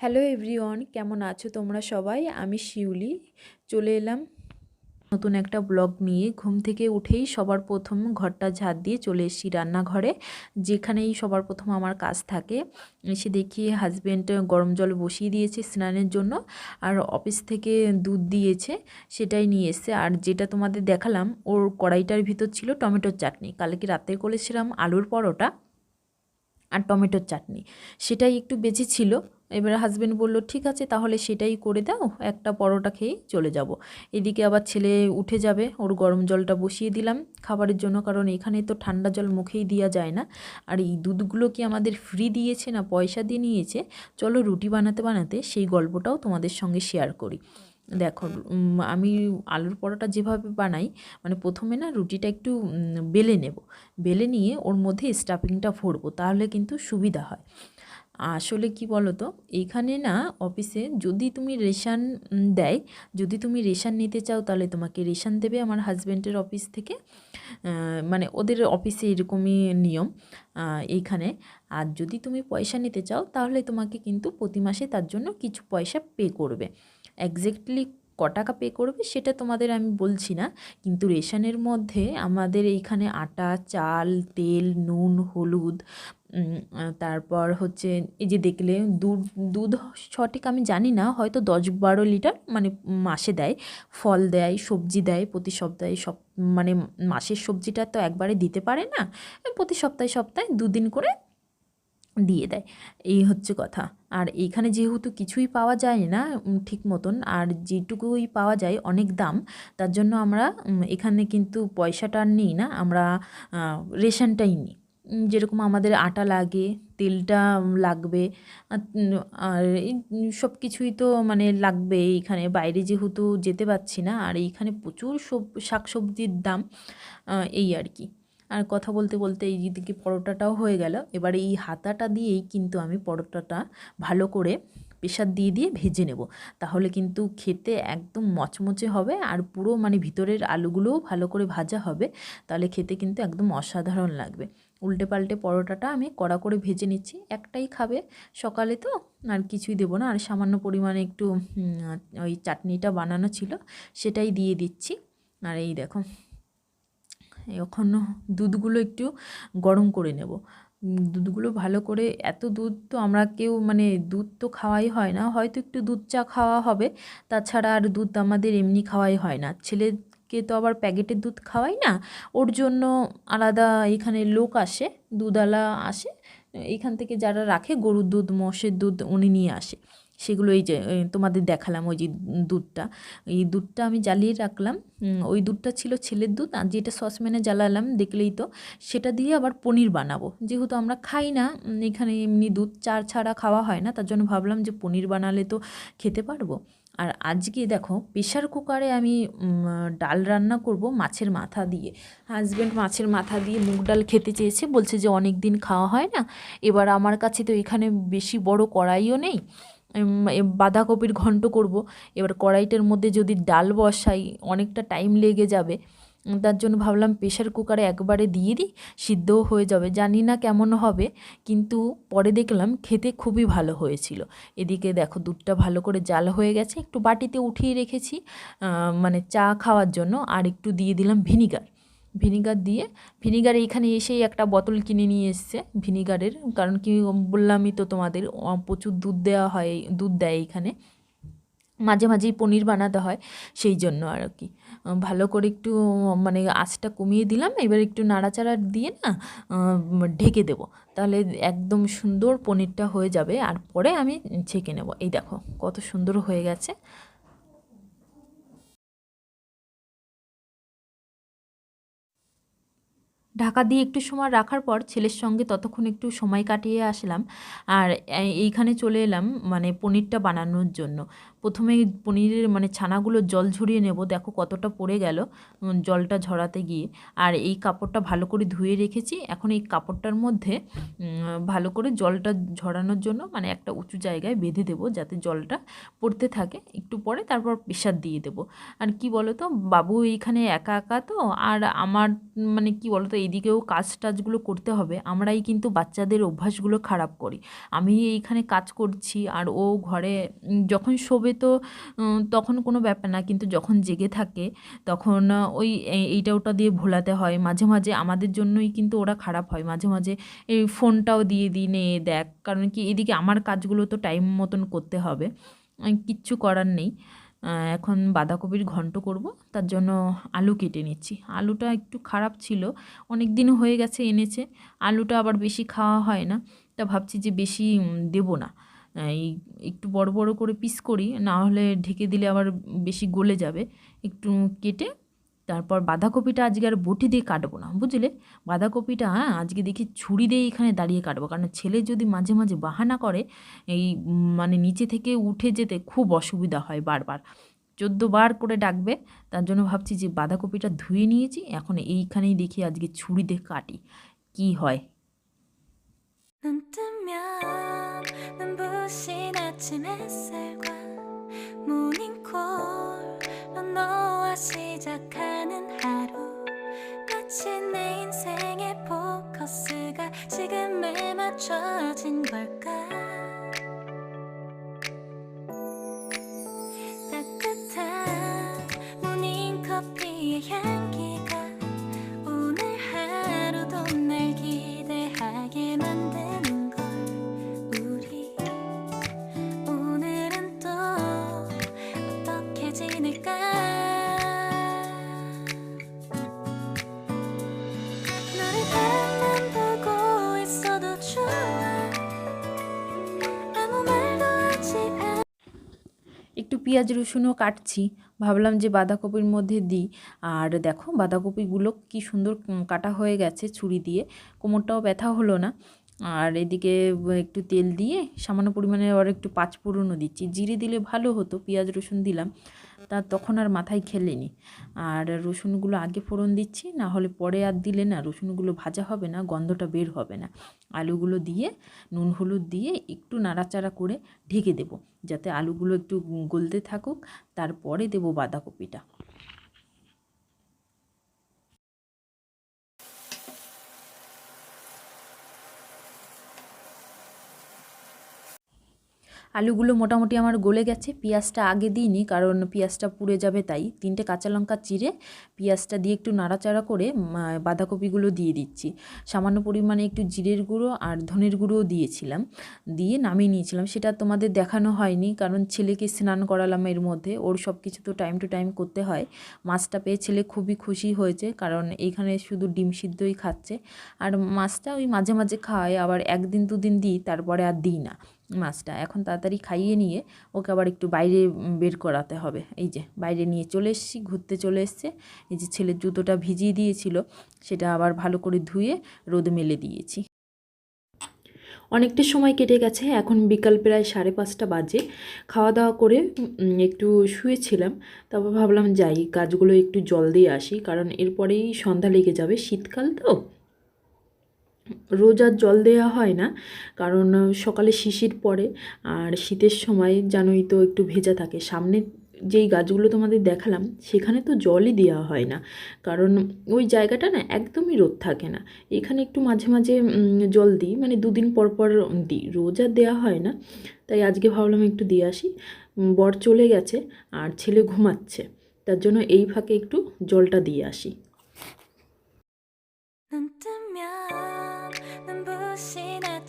Hello everyone কেমন আছো তোমরা সবাই? আমি শিউলি। চলে এলাম নতুন একটা ব্লগ নিয়ে। ঘুম থেকে উঠেই সবার প্রথম ঘরটা ঝাড় দিয়ে চলে এসেছি রান্নাঘরে, যেখানেই সবার প্রথম আমার কাজ থাকে। এসে দেখি হাজব্যান্ড গরম জল বসিয়ে দিয়েছে স্নানের জন্য, আর অফিস থেকে দুধ দিয়েছে, সেটাই নিয়ে এসছে। আর যেটা তোমাদের দেখালাম, ওর কড়াইটার ভিতর ছিল টমেটোর চাটনি। কালকে রাতে করেছিলাম আলুর পরোটা আর টমেটোর চাটনি। সেটাই একটু বেঁচে ছিল। এবার হাজব্যান্ড বলল, ঠিক আছে, তাহলে সেটাই করে দাও, একটা পরোটা খেয়েই চলে যাব। এদিকে আবার ছেলে উঠে যাবে, ওর গরম জলটা বসিয়ে দিলাম খাবারের জন্য, কারণ এখানে তো ঠান্ডা জল মুখেই দেওয়া যায় না। আর এই দুধগুলো কি আমাদের ফ্রি দিয়েছে না পয়সা দিয়ে নিয়েছে? চলো রুটি বানাতে বানাতে সেই গল্পটাও তোমাদের সঙ্গে শেয়ার করি। দেখো আমি আলুর পরোটা যেভাবে বানাই মানে প্রথমে না রুটিটা একটু বেলে নেব। বেলে নিয়ে ওর মধ্যে স্টাফিংটা ভরবো, তাহলে কিন্তু সুবিধা হয়। আসলে কি বলো তো এইখানে না অফিসে যদি তুমি রেশন দেয়, যদি তুমি রেশন নিতে চাও তাহলে তোমাকে রেশন দেবে আমার হাজব্যান্ডের অফিস থেকে। মানে ওদের অফিসে এরকমই নিয়ম এইখানে আর যদি তুমি পয়সা নিতে চাও তাহলে তোমাকে কিন্তু প্রতি মাসে তার জন্য কিছু পয়সা পে করবে। একজ্যাক্টলি ক টাকা পে করবে সেটা তোমাদের আমি বলছি না। কিন্তু রেশনের মধ্যে আমাদের এইখানে আটা, চাল, তেল, নুন, হলুদ তারপর হচ্ছে এই যে দেখলে দুধ দুধ সঠিক আমি জানি না, হয়তো দশ বারো লিটার মানে মাসে দেয়, ফল দেয়, সবজি দেয়, প্রতি সপ্তাহে সব মানে মাসের সবজিটা তো একবারে দিতে পারে না, প্রতি সপ্তাহে সপ্তাহে দুদিন করে দিয়ে দেয়, এই হচ্ছে কথা। আর এইখানে যেহেতু কিছুই পাওয়া যায় না ঠিক মতন, আর যেটুকুই পাওয়া যায় অনেক দাম, তার জন্য আমরা এখানে কিন্তু পয়সাটা আর নিই না, আমরা রেশনটাই নিই। যেরকম আমাদের আটা লাগে, তেলটা লাগবে আর সব কিছুই তো মানে লাগবে এইখানে বাইরে যেহেতু যেতে পারছি না, আর এইখানে প্রচুর সব শাক সবজির দাম এই আর কি। আর কথা বলতে বলতে এই দিকে পরোটাটাও হয়ে গেল। এবার এই হাতাটা দিয়েই কিন্তু আমি পরোটাটা ভালো করে প্রেশার দিয়ে দিয়ে ভেজে নেব। তাহলে কিন্তু খেতে একদম মচমচে হবে আর পুরো মানে ভিতরের আলুগুলোও ভালো করে ভাজা হবে। তাহলে খেতে কিন্তু একদম অসাধারণ লাগবে। উল্টে পাল্টে পরোটাটা আমি কড়া করে ভেজে নিচ্ছি। একটাই খাবে সকালে তো, আর কিছুই দেবো না। আর সামান্য পরিমাণে একটু ওই চাটনিটা বানানো ছিল, সেটাই দিয়ে দিচ্ছি। আর এই দেখো এখন দুধগুলো একটু গরম করে নেব। দুধগুলো ভালো করে, এত দুধ তো আমরা কেউ মানে দুধ তো খাওয়াই হয় না, হয়তো একটু দুধ চা খাওয়া হবে, তাছাড়া আর দুধ আমাদের এমনি খাওয়াই হয় না। ছেলেকে তো আবার প্যাকেটের দুধ খাওয়াই না, ওর জন্য আলাদা এখানে লোক আসে, দুধওয়ালা আসে এইখান থেকে যারা রাখে, গরুর দুধ, মোষের দুধ উনি নিয়ে আসে। সেগুলো এই যে তোমাদের দেখালাম ওই যে দুধটা। এই দুধটা আমি জ্বালিয়ে রাখলাম। ওই দুধটা ছিল ছেলের দুধ। আর যেটা সসম্যানে জ্বালালাম, দেখলেই তো, সেটা দিয়ে আবার পনির বানাবো। যেহেতু আমরা খাই না এখানে এমনি দুধ চার ছাড়া খাওয়া হয় না, তার জন্য ভাবলাম যে পনির বানালে তো খেতে পারব। আর আজকে দেখো প্রেশার কুকারে আমি ডাল রান্না করব মাছের মাথা দিয়ে। হাজব্যান্ড মাছের মাথা দিয়ে মুগ ডাল খেতে চেয়েছে, বলছে যে অনেক দিন খাওয়া হয় না। এবার আমার কাছে তো এখানে বেশি বড় কড়াইও নেই। বাঁধাকপির ঘন্ট করব। এবার কড়াইটার মধ্যে যদি ডাল বসাই, অনেকটা টাইম লেগে যাবে। তার জন্য ভাবলাম প্রেশার কুকারে একবারে দিয়ে দিই, সিদ্ধও হয়ে যাবে। জানি না কেমন হবে, কিন্তু পরে দেখলাম খেতে খুবই ভালো হয়েছিল। এদিকে দেখো দুধটা ভালো করে জাল হয়ে গেছে, একটু বাটিতে উঠিয়ে রেখেছি মানে চা খাওয়ার জন্য, আর একটু দিয়ে দিলাম ভিনিগার ভিনিগার দিয়ে। ভিনিগার এইখানে এসেই একটা বোতল কিনে নিয়ে এসছে ভিনিগারের। কারণ কি বললামই তো তোমাদের প্রচুর দুধ দেওয়া হয়, দুধ দেয় এইখানে। মাঝে মাঝেই পনির বানাতে হয়, সেই জন্য আর কি। ভালো করে একটু মানে আঁচটা কমিয়ে দিলাম, এবার একটু নাড়াচাড়া দিয়ে না ঢেকে দেবো। তাহলে একদম সুন্দর পনিরটা হয়ে যাবে, আর পরে আমি ছেঁকে নেব। এই দেখো, কত সুন্দর হয়ে গেছে। ঢাকা দিয়ে একটু সময় রাখার পর ছেলের সঙ্গে ততক্ষণ একটু সময় কাটিয়ে আসলাম। আর এইখানে চলে এলাম মানে পনিরটা বানানোর জন্য। প্রথমে পনিরের মানে ছানাগুলো জল ঝরিয়ে নেব। দেখো কতটা পড়ে গেল জলটা ঝরাতে গিয়ে। আর এই কাপড়টা ভালো করে ধুয়ে রেখেছি। এখন এই কাপড়টার মধ্যে ভালো করে জলটা ঝরানোর জন্য মানে একটা উঁচু জায়গায় বেঁধে দেবো যাতে জলটা পড়তে থাকে। একটু পরে তারপর প্রেশার দিয়ে দেবো। আর কি বলো তো বাবু এইখানে একা একা তো, আর আমার মানে কি বলো তো এইদিকেও কাজ টাজগুলো করতে হবে, আমরাই কিন্তু বাচ্চাদের অভ্যাসগুলো খারাপ করি। আমি এইখানে কাজ করছি আর ও ঘরে যখন শোবে তো তখন কোনো ব্যাপার না, কিন্তু যখন জেগে থাকে, তখন ওই এইটা ওটা দিয়ে ভোলাতে হয়। মাঝে মাঝে আমাদের জন্যই কিন্তু ওরা খারাপ হয়। মাঝে মাঝে এই ফোনটাও দিয়ে দিই, নে, দেখ। কারণ কি, এদিকে আমার কাজগুলো তো টাইম মতন করতে হবে। কিচ্ছু করার নেই। এখন বাঁধাকপির ঘন্ট করব, তার জন্য আলু কেটে নিচ্ছি। আলুটা একটু খারাপ ছিল অনেক দিন হয়ে গেছে এনেছে, আলুটা আবার বেশি খাওয়া হয় না, তা ভাবছি যে বেশি দেব না। এই একটু বড় বড় করে পিস করি, না হলে ঢেকে দিলে আবার বেশি গলে যাবে। একটু কেটে তারপর বাঁধাকপিটা আজকে আর বটি দিয়ে কাটবো না বুঝলে বাঁধাকপিটা হ্যাঁ আজকে দেখি ছুরি দিয়ে এখানে দাঁড়িয়ে কাটবো কারণ ছেলে যদি মাঝে মাঝে বাহানা করে এই উম, মানে নিচে থেকে উঠে যেতে খুব অসুবিধা হয় বারবার চোদ্দো বার করে ডাকবে তার jন্য ভাবছি যে বাঁধাকপিটা ধুয়ে নিয়েছি এখন এইখানেই দেখি আজকে ছুরি দিয়ে কাটি কি হয় 눈 뜨면 눈부신 아침 햇살과 모닝콜로 너와 시작하는 하루. 마치 내 인생의 포커스가 지금 পেঁয়াজ রসুনও কাটছি। ভাবলাম যে বাঁধাকপির মধ্যে দিই। আর দেখো, বাঁধাকপিগুলো কি সুন্দর কাটা হয়ে গেছে ছুরি দিয়ে। কোমরটাও ব্যথা হলো না। আর এদিকে একটু তেল দিয়ে সামান্য পরিমাণে আর একটু পাঁচ পুরনো দিচ্ছি। জিরে দিলে ভালো হতো, পেঁয়াজ রসুন দিলাম। তা তখন আর মাথায় খেলেনি। আর রসুনগুলো আগে ফোড়ন দিচ্ছি, না হলে পরে আর দিলে না, রসুনগুলো ভাজা হবে না, গন্ধটা বের হবে না। আলুগুলো দিয়ে, নুন হলুদ দিয়ে একটু নাড়াচাড়া করে ঢেকে দেব। যাতে আলুগুলো একটু গলতে থাকুক, তারপরে দেব বাঁধাকপিটা। আলুগুলো মোটামুটি আমার গলে গেছে। পেঁয়াজটা আগে দিইনি, কারণ পেঁয়াজটা পুড়ে যাবে তাই। তিনটে কাঁচা লঙ্কা চিড়ে পেঁয়াজটা দিয়ে একটু নাড়াচাড়া করে বাঁধাকপিগুলো দিয়ে দিচ্ছি। সামান্য পরিমাণে একটু জিরের গুঁড়ো আর ধনের গুঁড়োও দিয়েছিলাম। দিয়ে নামিয়ে নিয়েছিলাম। সেটা তোমাদের দেখানো হয়নি, কারণ ছেলেকে স্নান করালাম এর মধ্যে। ওর সব কিছু তো টাইম টু টাইম করতে হয়। মাছটা পেয়ে ছেলে খুবই খুশি হয়েছে, কারণ এইখানে শুধু ডিম সিদ্ধই খাচ্ছে। আর মাছটা ওই মাঝে মাঝে খাওয়াই আবার একদিন দুদিন দিই, তারপরে আর দিই না। মাছটা। এখন তাড়াতাড়ি খাইয়ে নিয়ে ওকে আবার একটু বাইরে বের করাতে হবে। এই যে, বাইরে নিয়ে চলে এসেছি, ঘুরতে চলে এসছে। এই যে ছেলের জুতোটা ভিজিয়ে দিয়েছিল, সেটা আবার ভালো করে ধুয়ে রোদ মেলে দিয়েছি। অনেকটা সময় কেটে গেছে, এখন বিকাল প্রায় সাড়ে পাঁচটা বাজে। খাওয়া দাওয়া করে একটু শুয়েছিলাম, তারপর ভাবলাম যাই গাছগুলো একটু জল দিয়ে আসি, কারণ এরপরেই সন্ধ্যা লেগে যাবে। শীতকাল তো? রোজ আর জল দেওয়া হয় না, কারণ সকালে শিশির পড়ে আর শীতের সময় জানোই তো একটু ভেজা থাকে। সামনে যেই গাছগুলো তোমাদের দেখালাম, সেখানে তো জলই দেওয়া হয় না। কারণ, ওই জায়গাটা না একদমই রোদ থাকে না। এখানে একটু মাঝে মাঝে জল দিই মানে দুদিন পর পর দিই। রোজ আর দেওয়া হয় না, তাই আজকে ভাবলাম একটু দিয়ে আসি। বর চলে গেছে আর ছেলে ঘুমাচ্ছে, তার জন্য এই ফাঁকে একটু জলটা দিয়ে আসি।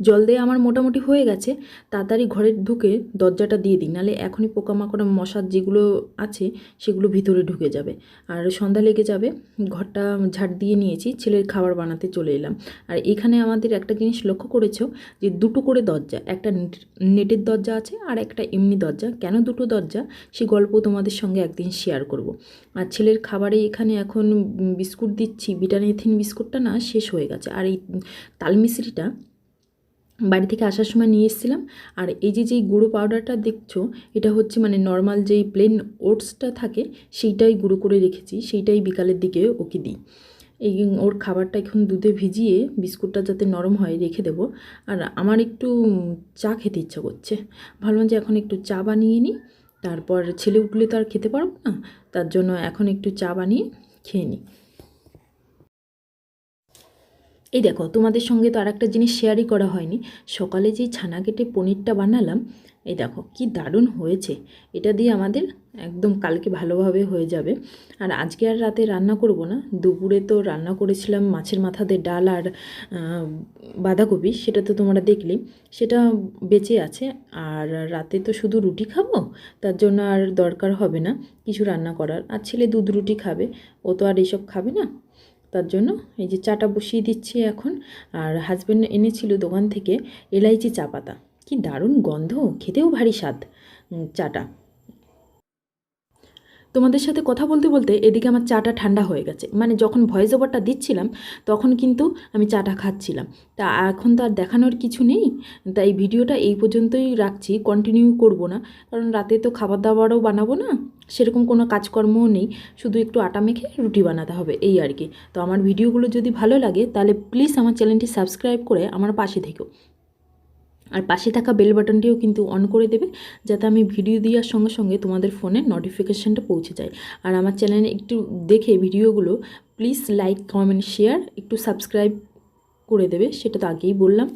জল দিয়ে আমার মোটামুটি হয়ে গেছে, তাড়াতাড়ি ঘরে ঢুকে দরজাটা দিয়ে দিই নাহলে এখনই পোকামাকড় মশার যেগুলো আছে সেগুলো ভিতরে ঢুকে যাবে। আর সন্ধ্যা লেগে যাবে, ঘরটা ঝাড় দিয়ে নিয়েছি, ছেলের খাবার বানাতে চলে এলাম। আর এখানে আমাদের একটা জিনিস লক্ষ্য করেছ, যে দুটো করে দরজা, একটা নেটের দরজা আছে আর একটা এমনি দরজা। কেন দুটো দরজা? সে গল্প তোমাদের সঙ্গে একদিন শেয়ার করব। আর ছেলের খাবারে এখানে এখন বিস্কুট দিচ্ছি বিটানেথিন বিস্কুটটা না শেষ হয়ে গেছে। আর এই তালমিশ্রিটা বাড়ি থেকে আসার সময় নিয়ে এসেছিলাম। আর এই যে, যেই গুঁড়ো পাউডারটা দেখছ, এটা হচ্ছে মানে নর্মাল যেই প্লেন ওটসটা থাকে, সেইটাই গুঁড়ো করে রেখেছি। সেইটাই বিকালের দিকে ওকে দিই। এই ওর খাবারটা এখন দুধে ভিজিয়ে বিস্কুটটা যাতে নরম হয়, রেখে দেবো। আর আমার একটু চা খেতে ইচ্ছা করছে। ভাবলাম যে এখন একটু চা বানিয়ে নিই। তারপর ছেলে উঠলে তো আর খেতে পারব না। তার জন্য এখন একটু চা বানিয়ে খেয়ে নিই। এই দেখো, তোমাদের সঙ্গে তো আর একটা জিনিস শেয়ারই করা হয়নি। সকালে যেই ছানা কেটে পনিরটা বানালাম, এই দেখো, কি দারুণ হয়েছে। এটা দিয়ে আমাদের একদম কালকে ভালোভাবে হয়ে যাবে। আর আজকে আর রাতে রান্না করব না। দুপুরে তো রান্না করেছিলাম মাছের মাথাতে ডাল আর বাঁধাকপি, সেটা তো তোমরা দেখলে। সেটা বেঁচে আছে। আর রাতে তো শুধু রুটি খাব? তার জন্য আর দরকার হবে না। কিছু রান্না করার। আর ছেলে দুধ রুটি খাবে। ও তো আর এইসব খাবে না। তার জন্য এই যে চাটা বসিয়ে দিচ্ছি এখন। আর হাজব্যান্ড এনেছিল দোকান থেকে এলাইচি চা পাতা। কি দারুণ গন্ধ, খেতেও ভারী স্বাদ চাটা। তোমাদের সাথে কথা বলতে বলতে এদিকে আমার চাটা ঠান্ডা হয়ে গেছে। মানে যখন ভয়েস ওভারটা দিচ্ছিলাম, তখন কিন্তু আমি চাটা খাচ্ছিলাম। তা এখন তো আর দেখানোর কিছু নেই, তাই ভিডিওটা এই পর্যন্তই রাখছি কন্টিনিউ করব না। কারণ রাতে তো খাবার দাবারও বানাবো না, সেরকম কোনো কাজকর্মও নেই। শুধু একটু আটা মেখে রুটি বানাতে হবে, এই আর কি। তো আমার ভিডিওগুলো যদি ভালো লাগে, তাহলে প্লিজ আমার চ্যানেলটি সাবস্ক্রাইব করে আমার পাশে থেকো। আর পাশে থাকা বেল বাটনটিও কিন্তু অন করে দেবে, যাতে আমি ভিডিও দেওয়ার সঙ্গে সঙ্গে তোমাদের ফোনে নোটিফিকেশানটা পৌঁছে যায়। আর আমার চ্যানেলে একটু দেখে ভিডিওগুলো প্লিজ লাইক কমেন্ট শেয়ার একটু সাবস্ক্রাইব করে দেবে, সেটা তো আগেই বললাম।